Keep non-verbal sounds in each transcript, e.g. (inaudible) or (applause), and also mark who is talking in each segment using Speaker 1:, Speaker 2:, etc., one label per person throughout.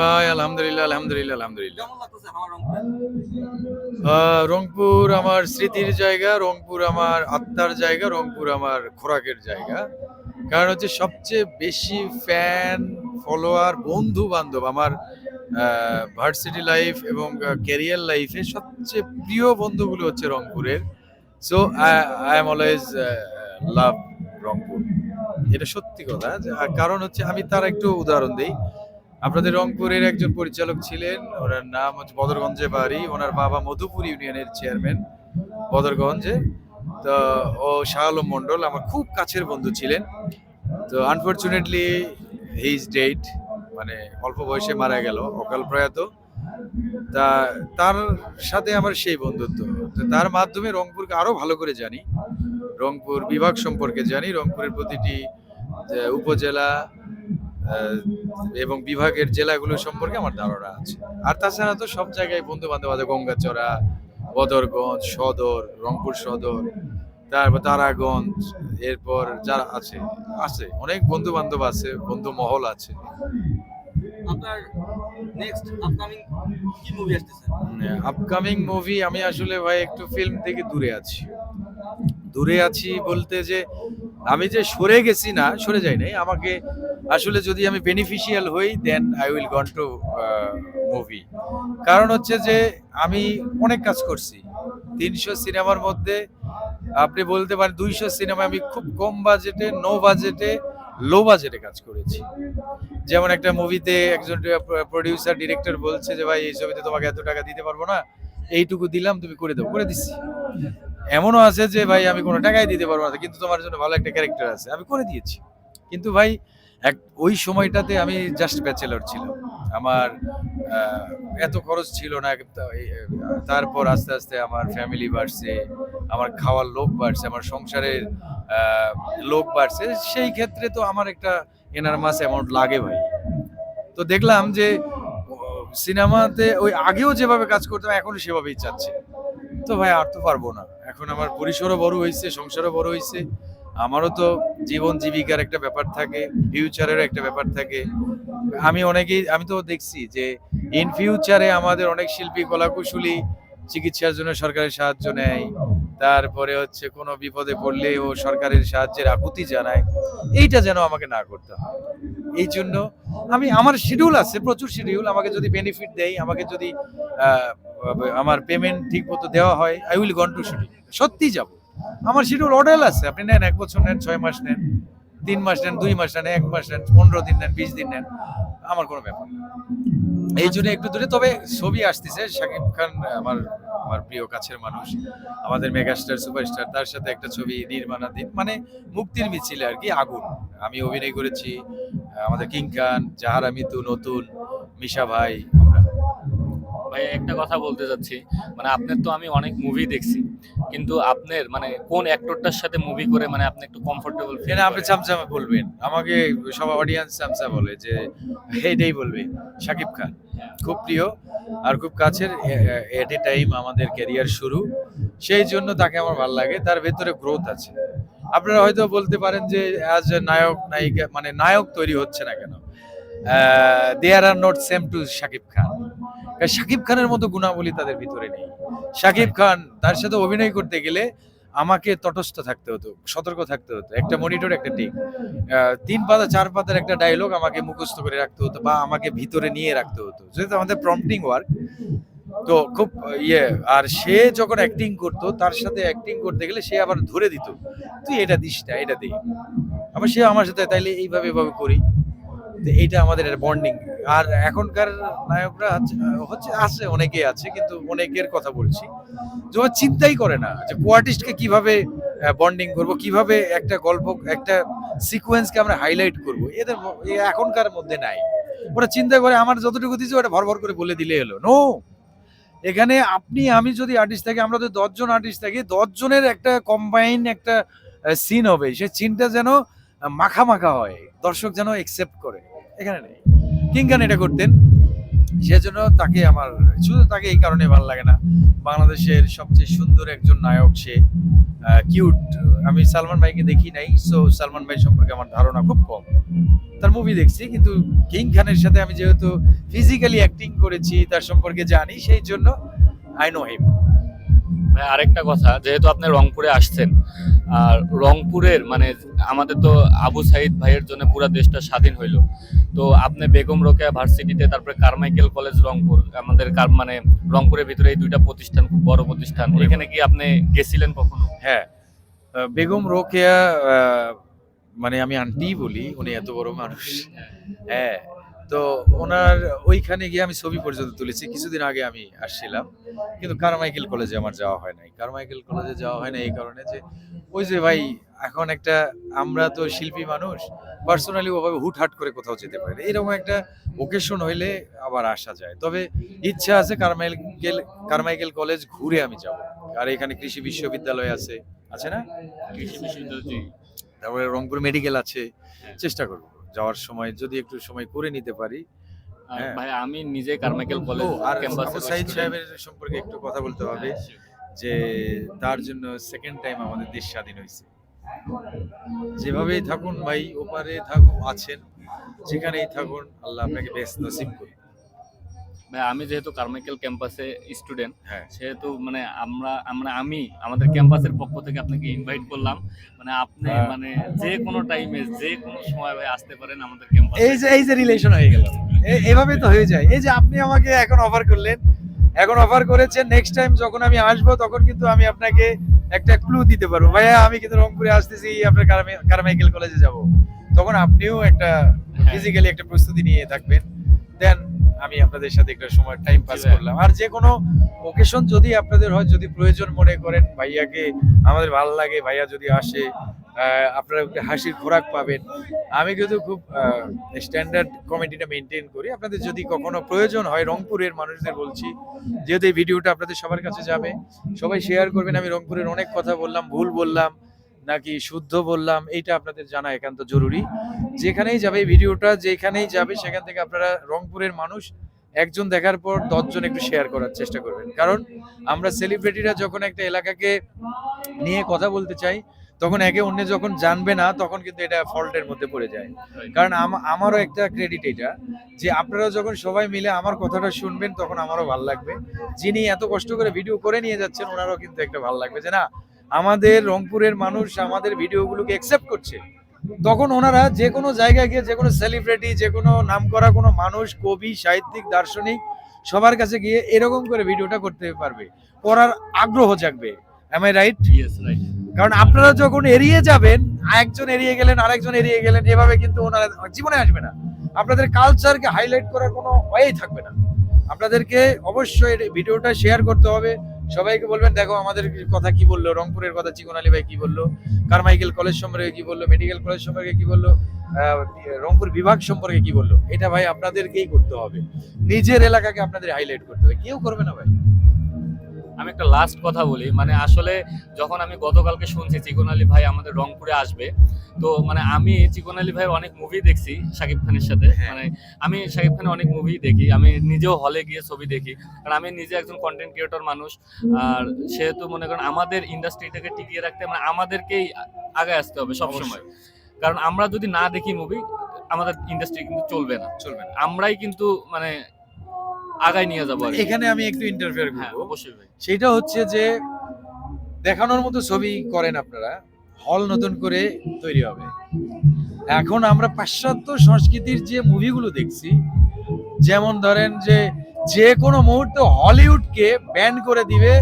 Speaker 1: ভাই
Speaker 2: আলহামদুলিল্লাহ
Speaker 1: রংপুর
Speaker 2: আমার স্মৃতির জায়গা রংপুর আমার আত্মার জায়গা রংপুর আমার খোরাকের জায়গা। কারণ হচ্ছে সবচেয়ে বেশি ফ্যান ফলোয়ার বন্ধু বান্ধব আমার ভার্সিটি লাইফ এবং ক্যারিয়ার লাইফে সবচেয়ে প্রিয় বন্ধুগুলো হচ্ছে রংপুরের। So I am always love Rangpur. এটা সত্যি কথা কারণ হচ্ছে আমি তার একটু উদাহরণ দিই। আপনাদের রংপুরের একজন পরিচালক ছিলেন, ওনার নাম হচ্ছে বদরগঞ্জে বাড়ি, ওনার বাবা মধুপুর ইউনিয়নের চেয়ারম্যান বদরগঞ্জে। তো, ও শাহ আলম মন্ডল আমার খুব কাছের বন্ধু ছিলেন। তো আনফর্চুনেটলি হিজ ডেট মানে অল্প বয়সে মারা গেল, অকাল প্রয়াত। তা, তার সাথে আমার সেই বন্ধুত্ব। তার মাধ্যমে রংপুরকে আরও ভালো করে জানি। রংপুর বিভাগ সম্পর্কে জানি। রংপুরের প্রতিটি উপজেলা এবং বিভাগের জেলাগুলো সম্পর্কে আমার ধারণা আছে। আর তাছাড়া তো সব জায়গায় বন্ধু বান্ধব আছে গঙ্গাচড়া বদরগঞ্জ সদর রংপুর সদর তারপর তারাগঞ্জ এরপর যারা আছে আছে অনেক বন্ধু বান্ধব আছে বন্ধু মহল আছে।
Speaker 1: আপনার নেক্সট আপকামিং কি মুভি আসতেছে?
Speaker 2: আপকামিং মুভি আমি আসলে ভাই একটু ফিল্ম থেকে দূরে আছি। দূরে আছি বলতে যে আমি যে সরে গেছি না, সরে যাই নাই। আমাকে আসলে যদি আমি বেনিফিশিয়াল হই then I will gone to movie কারণ হচ্ছে যে আমি অনেক কাজ করছি। তিনশো সিনেমার মধ্যে আপনি বলতে পারেন দুইশো সিনেমা আমি খুব কম বাজেটে নো বাজেটে লো বাজেটে কাজ করেছি। যেমন একটা মুভিতে একজন প্রডিউসার ডিরেক্টর বলছে যে, ভাই, এই ছবিতে তোমাকে এত টাকা দিতে পারব না। এইটুকু দিলাম, তুমি করে দাও। করে দিচ্ছি। এমনও আছে যে, ভাই, আমি কোনো টাকাই দিতে পারব না, কিন্তু তোমার জন্য ভালো একটা ক্যারেক্টার আছে। আমি করে দিয়েছি। কিন্তু ভাই, এক, ওই সময়টাতে আমি জাস্ট ব্যাচেলর ছিলাম। আমার এত খরচ ছিল না তারপর আস্তে আস্তে আমার ফ্যামিলি বাড়ছে, আমার খাওয়ার লোক বাড়ছে, আমার সংসারের লোক বাড়ছে। সেই ক্ষেত্রে তো আমার একটা এনারমাস অ্যামাউন্ট লাগে ভাই। তো দেখলাম যে সিনেমাতে ওই আগেও যেভাবে কাজ করতাম এখনও সেভাবেই চাচ্ছে। তো ভাই, আর তো পারব না। এখন আমার পরিসরও বড় হয়েছে, সংসারও বড় হয়েছে। আমারও তো জীবন জীবিকার একটা ব্যাপার থাকে ফিউচারের একটা ব্যাপার থাকে। আমি অনেকেই, আমি তো দেখছি যে ইন ফিউচারে আমাদের অনেক শিল্পী কলাকুশলী চিকিৎসার জন্য সরকারের সাহায্য নেয়। তারপরে হচ্ছে কোনো বিপদে পড়লে ও সরকারের সাহায্যের আকুতি জানায়। এইটা যেন আমাকে না করতে হয়। এই জন্য আমি, আমার শিডিউল আছে, প্রচুর শিডিউল আমাকে যদি বেনিফিট দেয়, আমাকে যদি আমার পেমেন্ট ঠিক মতো দেওয়া হয় I will gone to shooting সত্যি যাব। আমার শিডিউল অর্ডার আছে, আপনি নেন, এক বছর নেন, ছয় মাস নেন, তিন মাস নেন, দুই মাস নেন, এক মাস নেন, পনেরো দিন নেন, বিশ দিন নেন, আমার কোনো ব্যাপার। এই জন্য একটু দূরে, তবে ছবি আসতেছে, শাকিব খান, আমার আমার প্রিয় কাছের মানুষ, আমাদের মেগাস্টার সুপারস্টার তার সাথে একটা ছবি নির্মাণাধীন মানে মুক্তির মিছিলে আর কি, আগুন। আমি অভিনয় করেছি, আমাদের কিং খান, জাহারা মিতু নতুন, মিশা ভাই
Speaker 3: ভাই একটা কথা বলতে চাচ্ছি মানে আপনার তো আমি অনেক মুভি দেখছি। কিন্তু আপনার মানে কোন অ্যাক্টরটার সাথে মুভি করে মানে আপনি একটু কমফোর্টেবল ফিল
Speaker 2: আপনি চামচামা বলবেন। আমাকে সব অডিয়েন্স চামচা বলে যে এইটাই বলবে শাকিব খান। খুব প্রিয় আর খুব কাছের এট এ টাইম আমাদের ক্যারিয়ার শুরু। সেই জন্য তাকে আমার ভালো লাগে। তার ভেতরে গ্রোথ আছে। আপনারা হয়তো বলতে পারেন যে অ্যাজ এ নায়ক নায়িকা মানে নায়ক তৈরি হচ্ছে না কেন? There are not same to Shakib Khan. Shakib খানের মতো গুণাবলী তাদের ভিতরে নেই। শাকিব খান তার সাথে অভিনয় করতে গেলে আমাকে তটস্থ থাকতে হতো সতর্ক থাকতে হতো একটা মনিটর একটা টিক তিন পাতা চার পাতার একটা ডায়লগ আমাকে মুখস্থ করে রাখতে হতো বা আমাকে ভিতরে নিয়ে রাখতে হতো। যেহেতু আমাদের প্রম্পটিং ওয়ার্ক তো খুব ইয়ে আর সে যখন অ্যাক্টিং করতো তার সাথে অ্যাক্টিং করতে গেলে সে আবার ধরে দিত তুই এটা দিস না এটা দিই আবার সে আমার সাথে তাইলে এইভাবে এভাবে করি। তো এইটা আমাদের বন্ডিং আর এখনকার নায়করা হচ্ছে আছে, অনেকেই আছে, কিন্তু অনেকের কথা বলছি। যে চিন্তাই করে না যে কোয়ার্টিস্টকে কীভাবে বন্ডিং করব, কীভাবে একটা গল্প, একটা সিকোয়েন্সকে আমরা হাইলাইট করব, এদের এখনকার মধ্যে নাই। ওরা চিন্তা করে, আমার যতটুকু দিচ্ছে ওটা ভর ভর করে বলে দিলে এলো। নো এখানে আপনি, আমি যদি আর্টিস্ট থাকি, আমরা তো দশজন আর্টিস্ট থাকি, দশজনের একটা কম্বাইন একটা সিন হবে। সেই সিনটা যেন মাখা মাখা হয়। দর্শক যেন একসেপ্ট করে। এখানে নেই। কিং খান এটা করতেন। সেজন্য তাকে আমার শুধু তাকে এই কারণে ভালো লাগে না। বাংলাদেশের সবচেয়ে সুন্দর একজন নায়ক সে। কিউট আমি সালমান ভাইকে দেখি নাই সো সালমান ভাই সম্পর্কে আমার ধারণা খুব কম। তার মুভি দেখছি, কিন্তু কিং খানের সাথে আমি যেহেতু ফিজিক্যালি অ্যাক্টিং করেছি, তার সম্পর্কে জানি, সেই জন্য আই নো হিম
Speaker 3: আরেকটা কথা, যেহেতু আপনি রংপুরে আসছেন আর রংপুরের মানে আমাদের তো আবু সাইদ ভাইয়ের জন্য পুরো দেশটা স্বাধীন হইল। তো আপনি বেগম রোকেয়া ভার্সিটিতে তারপরে কারমাইকেল কলেজ রংপুর আমাদের কার- মানে রংপুরের ভিতরে এই দুইটা প্রতিষ্ঠান খুব বড় প্রতিষ্ঠান। এখানে কি আপনি গেছিলেন কখনো?
Speaker 2: হ্যাঁ। বেগম রোকেয়া মানে আমি আন্টি বলি উনি এত বড় মানুষ। হ্যাঁ। তো ওনার ওইখানে গিয়ে আমি ছবি পর্যন্ত তুলেছি। কিছুদিন আগে আমি আসছিলাম। কিন্তু কারমাইকেল কলেজে আমার যাওয়া হয় নাই। কারমাইকেল কলেজে যাওয়া হয় না এই কারণে যে ওই যে ভাই এখন একটা আমরা তো শিল্পী মানুষ পার্সোনালি ওভাবে হুটহাট করে কোথাও যেতে পারি না। এরকম একটা ওকেশন হইলে আবার আসা যায়। তবে ইচ্ছা আছে কারমাইকেল কারমাইকেল কলেজ ঘুরে আমি যাব। আর এখানে কৃষি বিশ্ববিদ্যালয় আছে। আছে না?
Speaker 3: কৃষি বিশ্ববিদ্যালয়
Speaker 2: তারপরে রংপুর মেডিকেল আছে। চেষ্টা করব। যাওয়ার সময় যদি একটু সময় করে নিতে পারি হ্যাঁ।
Speaker 3: ভাই আমি নিজে কারমাইকেল কলেজ
Speaker 2: আর
Speaker 3: ক্যাম্পাসে
Speaker 2: সাইদ সাহেবের সম্পর্কে একটু কথা বলতে হবে যে তার জন্য সেকেন্ড টাইম আমাদের দেশ স্বাধীন হয়েছে। যেভাবেই থাকুন ভাই ওপারে থাকুন আছেন যেখানেই থাকুন আল্লাহ আপনাকে বেশ নসিব করুন
Speaker 3: ভাই আমি যেহেতু কারমাইকেল ক্যাম্পাসে স্টুডেন্ট
Speaker 2: হ্যাঁ।
Speaker 3: সেহেতু মানে আমরা আমরা আমি আমাদের ক্যাম্পাসের পক্ষ থেকে আপনাকে ইনভাইট করলাম। মানে আপনি
Speaker 2: হ্যাঁ।
Speaker 3: মানে যে কোনো টাইমে যে কোনো সময় ভাই আসতে পারেন আমাদের ক্যাম্পাসে
Speaker 2: এই যে এই যে রিলেশন হয়ে গেল। এভাবে তো হয়ে যায়। এই যে আপনি আমাকে এখন অফার করলেন এখন অফার করেছেন নেক্সট টাইম যখন আমি আসব তখন কিন্তু আমি আপনাকে একটা ক্লু দিতে পারব। ভাইয়া আমি কিন্তু রংপুরে আসতেছি আপনার কারমে- কারমাইকেল কলেজে যাব। তখন আপনিও একটা ফিজিক্যালি একটা প্রস্তুতি নিয়ে থাকবেন। দেন আমি আপনাদের সাথে একটা সময় টাইম পাস করলাম। আর যে কোনো ওকেশন যদি আপনাদের হয় যদি প্রয়োজন মনে করেন ভাইয়াকে আমাদের ভালো লাগে ভাইয়া যদি আসে আপনারা একটা হাসির খোরাক পাবেন। আমি কিন্তু খুব স্ট্যান্ডার্ড কমেডিটা মেনটেন করি। আপনাদের যদি কখনো প্রয়োজন হয় রংপুরের মানুষদের বলছি যেহেতু এই ভিডিওটা আপনাদের সবার কাছে যাবে সবাই শেয়ার করবেন। আমি রংপুরের অনেক কথা বললাম ভুল বললাম। নাকি শুদ্ধ বললাম, এইটা আপনাদের জানা একান্ত জরুরি। যেখানেই যাবে ভিডিওটা, যেখানেই যাবে, সেখান থেকে আপনারা রংপুরের মানুষ, একজন দেখার পর দশজন একটু শেয়ার করার চেষ্টা করবেন। কারণ আমরা সেলিব্রিটিরা যখন একটা এলাকাকে নিয়ে কথা বলতে চাই, তখন একে অন্য যখন জানবে না, তখন কিন্তু এটা ফল্টের মধ্যে পড়ে যায়। কারণ আমারও একটা ক্রেডিট এটা, যে আপনারা যখন সবাই মিলে আমার কথাটা শুনবেন, তখন আমারও ভালো লাগবে। যিনি এত কষ্ট করে ভিডিও করে নিয়ে যাচ্ছেন, ওনারও কিন্তু একটা ভালো লাগবে যে না আমাদের রংপুরের মানুষ আমাদের ভিডিওগুলোকে অ্যাকসেপ্ট করছে। তখন ওনারা যে কোনো জায়গায় গিয়ে যে কোনো সেলিব্রিটি যে কোনো নাম করা কোনো মানুষ কবি সাহিত্যিক দার্শনিক সবার কাছে গিয়ে এরকম করে ভিডিওটা করতে পারবে। করার আগ্রহ জাগবে। Am I right
Speaker 3: yes right
Speaker 2: কারণ আপনারা যখন এড়িয়ে যাবেন একজন এড়িয়ে গেলেন আরেকজন এড়িয়ে গেলেন এভাবে কিন্তু ওনারা জীবনে আসবে না। আপনাদের কালচারকে হাইলাইট করার কোনো ওয়েই থাকবে না। আপনাদেরকে অবশ্যই ভিডিওটা শেয়ার করতে হবে। সবাইকে বলবেন, দেখো আমাদের কথা কি বলল, রংপুরের কথা চিকন আলী ভাই কি বলল, কারমাইকেল কলেজ সম্পর্কে কি বলল, মেডিকেল কলেজ সম্পর্কে কি বলল রংপুর বিভাগ সম্পর্কে কি বলল, এটা ভাই আপনাদেরকেই করতে হবে। নিজের এলাকাকে আপনাদের হাইলাইট করতে হবে, কেউ করবে না ভাই।
Speaker 3: আমি একটা লাস্ট কথা বলি মানে আসলে যখন আমি গতকালকে শুনছি চিকন আলী ভাই আমাদের রংপুরে আসবে তো মানে আমি চিকন আলী ভাইয়ের অনেক মুভি দেখছি শাকিব খানের সাথে
Speaker 2: হ্যাঁ।
Speaker 3: মানে আমি শাকিব খানের অনেক মুভি দেখি আমি নিজেও হলে গিয়ে ছবি দেখি কারণ আমি নিজে একজন কন্টেন্ট ক্রিয়েটর মানুষ আর সেহেতু মনে করেন আমাদের ইন্ডাস্ট্রিটাকে টিকিয়ে রাখতে মানে আমাদেরকেই আগে আসতে হবে সবসময়। কারণ আমরা যদি না দেখি মুভি আমাদের ইন্ডাস্ট্রি কিন্তু চলবে না।
Speaker 2: চলবে না।
Speaker 3: আমরাই কিন্তু মানে আগায় নিয়ে যাব
Speaker 2: এখানে আমি একটু ইন্টারফেয়ার
Speaker 3: হ্যাঁ অবশ্যই ভাই।
Speaker 2: সেটা হচ্ছে যে দেখানোর মতো ছবি করেন আপনারা হল নতুন করে তৈরি হবে। এখন আমরা পাশ্চাত্য সংস্কৃতির যে মুভিগুলো দেখছি যেমন ধরেন যে যে কোনো মুহূর্তে হলিউডকে ব্যান করে দিবে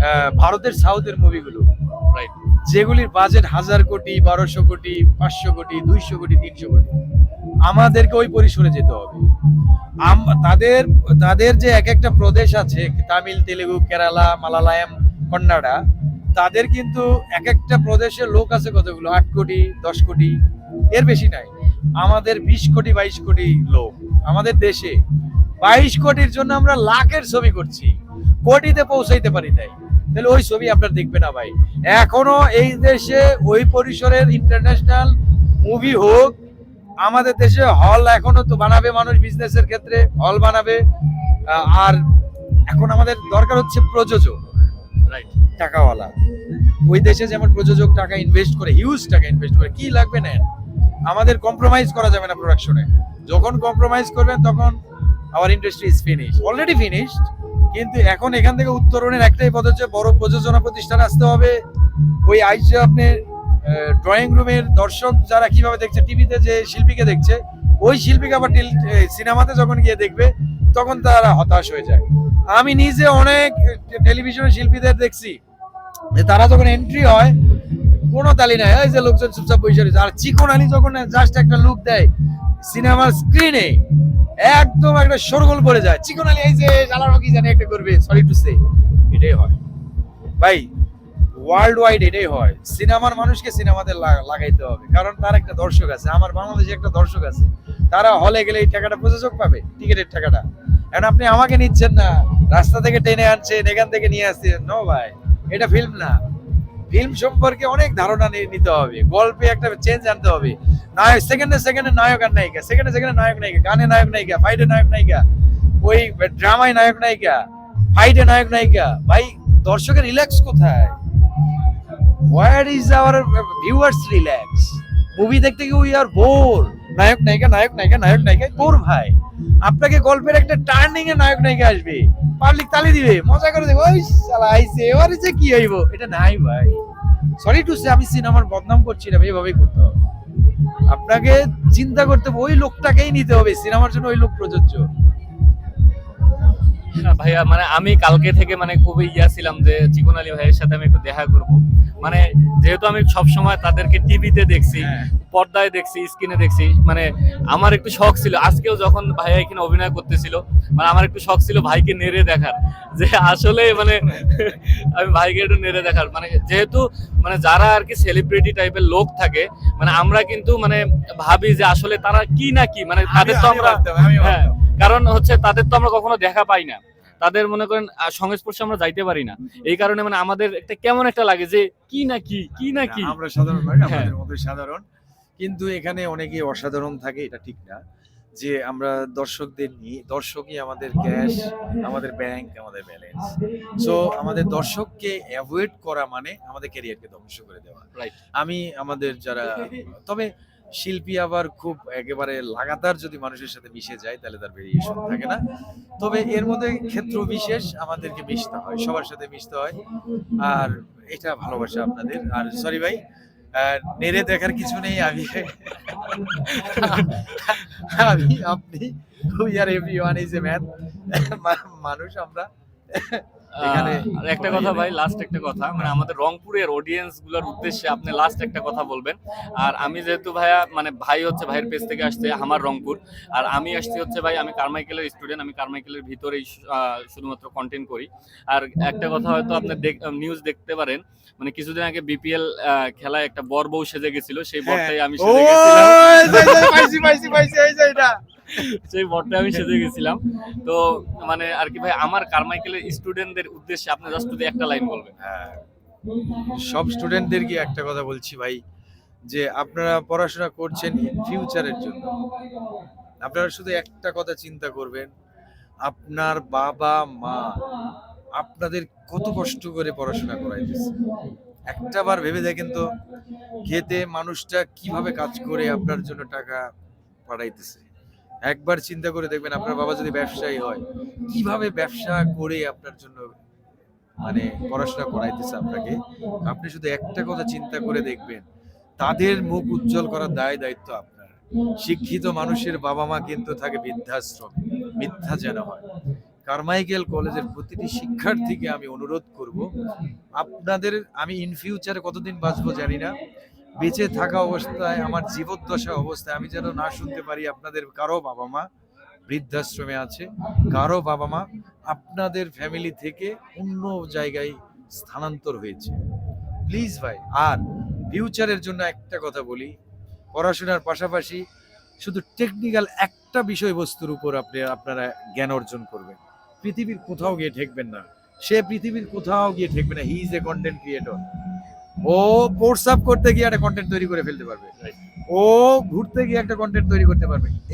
Speaker 2: আহ, ভারতের সাউথের মুভিগুলো যেগুলির বাজেট হাজার কোটি, বারোশো কোটি, পাঁচশো কোটি, দুইশো কোটি, তিনশো কোটি, আমাদেরকে ওই পরিসরে যেতে হবে। তাদের তাদের যে এক একটা প্রদেশ আছে, তামিল, তেলেগু, কেরালা, মালায়ালাম, কন্নাডা, তাদের কিন্তু এক একটা প্রদেশের লোক আছে কতগুলো? আট কোটি, দশ কোটি, এর বেশি নাই। আমাদের বিশ কোটি, বাইশ কোটি লোক, আমাদের দেশে। বাইশ কোটির জন্য আমরা লাখের ছবি করছি। কোটিতে পৌঁছাইতে পারি নাই। তাহলে ওই ছবি আপনার দেখবে না ভাই। এখনও এই দেশে ওই পরিসরের ইন্টারন্যাশনাল মুভি হোক আমাদের দেশে হল এখনও তো বানাবে মানুষ বিজনেসের ক্ষেত্রে হল বানাবে। আর এখন আমাদের দরকার হচ্ছে প্রযোজক।
Speaker 3: রাইট
Speaker 2: টাকাওয়ালা। ওই দেশে যেমন প্রযোজক টাকা ইনভেস্ট করে হিউজ টাকা ইনভেস্ট করে কি লাগবে নেন? আমাদের কম্প্রোমাইজ করা যাবে না প্রোডাকশনে যখন কম্প্রোমাইজ করবেন তখন our industry is finish already finished কিন্তু এখন এখান থেকে উত্তরণের একটাই পদ হচ্ছে বড় প্রযোজনা প্রতিষ্ঠান আসতে হবে। ওই আইসে আপনি ড্রয়িং রুমের দর্শক যারা কীভাবে দেখছে, টিভিতে যে শিল্পীকে দেখছে, ওই শিল্পীকে আবার সিনেমাতে যখন গিয়ে দেখবে, তখন তারা হতাশ হয়ে যায়। আমি নিজে অনেক টেলিভিশনের শিল্পীদের দেখছি, যে তারা যখন এন্ট্রি হয়, কোনো তালি নাই যে লোকজন চুপচাপ বসে রয়েছে। আর চিকন আলী যখন জাস্ট একটা লুক দেয় সিনেমার স্ক্রিনে একদম একটা সরগোল পড়ে যায়। চিকন আলী, এই যে জ্বালানো কি জানি একটা করবে সরি টু সে এটাই হয়। ভাই ওয়ার্ল্ড ওয়াইড এটাই হয়। সিনেমার মানুষকে সিনেমাতে লাগাইতে হবে। কারণ তার একটা দর্শক আছে, আমার বাংলাদেশে একটা দর্শক আছে। তারা হলে গেলে এই টাকাটা প্রযোজক পাবে, টিকিটের টাকাটা এখন আপনি আমাকে নিচ্ছেন না, রাস্তা থেকে টেনে আনছেন, এখান থেকে নিয়ে আসছেন। নো ভাই, এটা ফিল্ম না। ফিল্ম সম্পর্কে অনেক ধারণা নিতে হবে। গল্পে একটা চেঞ্জ আনতে হবে। নায়ক, সেকেন্ডে সেকেন্ডে নায়ক আর নায়িকা, সেকেন্ডে সেকেন্ডে নায়ক নায়িকা, গানে নায়ক নায়িকা ফাইটে নায়ক নায়িকা, ওই ড্রামায় নায়ক নায়িকা ফাইটে নায়ক নায়িকা। ভাই, দর্শকের রিল্যাক্স কোথায়? Where is our viewers relax movie দেখতে গিয়ে উই আর বোর নায়ক, নায়িকা নায়ক নায়িকা নায়ক নায়িকা বোর ভাই। আপনাকে গল্পের একটা টার্নিং এ নায়ক নায়িকা আসবে। পাবলিক তালি দিবে। মজা করে দেবে ওই শালা, আইছে, এবারে যে কি হইব? এটা নাই ভাই। সরি টু সে আমি সিনেমার বদনাম করছি না এইভাবেই করতে হবে। আপনাকে চিন্তা করতে হবে, ওই লোকটাকেই নিতে হবে, সিনেমার জন্য ওই লোক প্রযোজ্য।
Speaker 3: ভাইয়া মানে আমি কালকে থেকে মানে খুবই ইয়া ছিলাম যে চিকন আলী ভাইয়ের সাথে আমি একটু দেখা করব। মানে যেহেতু আমি সব সময় তাদেরকে টিভিতে দেখছি
Speaker 2: হ্যাঁ।
Speaker 3: পর্দায় দেখছি স্ক্রিনে দেখছি মানে আমার একটু শখ ছিল। আজকেও যখন ভাইয়া এখানে অভিনয় করতেছিল মানে আমার একটু শখ ছিল ভাইকে নেড়ে দেখার। যে আসলে মানে (laughs) আমি ভাইকে একটু নেড়ে দেখার। মানে যেহেতু মানে যারা আর কি সেলিব্রিটি টাইপের লোক থাকে মানে আমরা কিন্তু মানে ভাবি যে আসলে তারা কি না কি মানে তাদের তো আমরা হ্যাঁ কারণ হচ্ছে তাদের তো আমরা কখনো দেখা পাই না। তাদের মনে করেন সংস্পর্শে আমরা যাইতে পারি না। এই কারণে মানে আমাদের একটা কেমন একটা লাগে যে কি না কি কি না কি?
Speaker 2: আমরা সাধারণ
Speaker 3: হ্যাঁ।
Speaker 2: আমাদের মতো সাধারণ। কিন্তু এখানে অনেকেই অসাধারণ থাকে এটা ঠিক না। যে আমরা দর্শকদের নিয়ে দর্শকই আমাদের ক্যাশ আমাদের ব্যাংক আমাদের ব্যালেন্স। সো আমাদের দর্শককে অ্যাভয়েড করা মানে আমাদের ক্যারিয়ারকে ধ্বংস করে দেওয়া. আমি আমাদের যারা তবে শিল্পী আবার খুব একেবারে লাগাতার যদি মানুষের সাথে মিশে যায়, তাহলে তার ভেরিয়েশন থাকে না। তবে এর মধ্যে ক্ষেত্র বিশেষ আমাদেরকে মিশতে হয়, সবার সাথে মিশতে হয়। আর এটা ভালোবাসা আপনাদের। আর সরি ভাই নেড়ে দেখার কিছু নেই, আমি আমি আপনি we are everyone is a man মানুষ আমরা। এখানে
Speaker 3: একটা কথা ভাই লাস্ট একটা কথা। মানে আমাদের রংপুরের অডিয়েন্সগুলোর উদ্দেশ্যে আপনি লাস্ট একটা কথা বলবেন। আর আমি যেহেতু ভাইয়া মানে ভাই হচ্ছে ভাইয়ের পেজ থেকে আসছে আমার রংপুর। আর আমি আসছি হচ্ছে ভাই আমি কারমাইকেলের স্টুডেন্ট আমি কারমাইকেলের ভিতরেই শুধুমাত্র কন্টেন্ট করি। আর একটা কথা হয়তো আপনি নিউজ দেখতে পারেন মানে কিছুদিন আগে বিপিএল খেলায় একটা বর বউ সেজে গেছিল সেই বরটাই আমি
Speaker 2: হ্যাঁ।
Speaker 3: সেজে গেছিলাম। সেই বটটা আমি সেজে গেছিলাম। তো মানে আর কি ভাই, আমার কারমাইকেলের স্টুডেন্টদের উদ্দেশ্যে আপনি জাস্ট যদি একটা লাইন বলবেন।
Speaker 2: হ্যাঁ। সব স্টুডেন্টদেরকে একটা কথা বলছি ভাই, যে আপনারা পড়াশোনা করছেন ফিউচারের জন্য। আপনারা শুধু একটা কথা চিন্তা করবেন, আপনার বাবা মা আপনাদের কত কষ্ট করে পড়াশোনা করাইতেছে। একটা বার ভেবে দেখেন তো, খেতে মানুষটা কীভাবে কাজ করে আপনার জন্য টাকা পাঠাইতেছে। একবার চিন্তা করে দেখবেন আপনার বাবা যদি ব্যবসায়ী হয়, কীভাবে ব্যবসা করে আপনার জন্য মানে পড়াশোনা করাইতেছে আপনাকে? আপনি শুধু একটা কথা চিন্তা করে দেখবেন, তাদের মুখ উজ্জ্বল করার দায় দায়িত্ব আপনার। শিক্ষিত মানুষের বাবা মা কিন্তু থাকে বৃদ্ধাশ্রম মিথ্যা যেন হয়। কারমাইকেল কলেজের প্রতিটি শিক্ষার্থীকে আমি অনুরোধ করব, আপনাদের, আমি ইন ফিউচারে কতদিন বাঁচবো জানি না বেঁচে থাকা অবস্থায়, আমার জীবদ্দশা অবস্থায় আমি যেন না শুনতে পারি আপনাদের, কারও বাবা মা বৃদ্ধাশ্রমে আছে, কারও বাবা মা আপনাদের ফ্যামিলি থেকে অন্য জায়গায় স্থানান্তর হয়েছে। প্লিজ ভাই, আর ফিউচারের জন্য একটা কথা বলি, পড়াশোনার পাশাপাশি শুধু টেকনিক্যাল একটা বিষয়বস্তুর উপর আপনি, আপনারা জ্ঞান অর্জন করবেন। পৃথিবীর কোথাও গিয়ে ঠেকবেন না। সে পৃথিবীর কোথাও গিয়ে ঠেকবে না। He is a content creator ও পোর্টস আপ করতে গিয়ে একটা কন্টেন্ট তৈরি করে ফেলতে পারবে। ও ঘুরতে গিয়ে একটা কন্টেন্ট তৈরি করতে পারবে।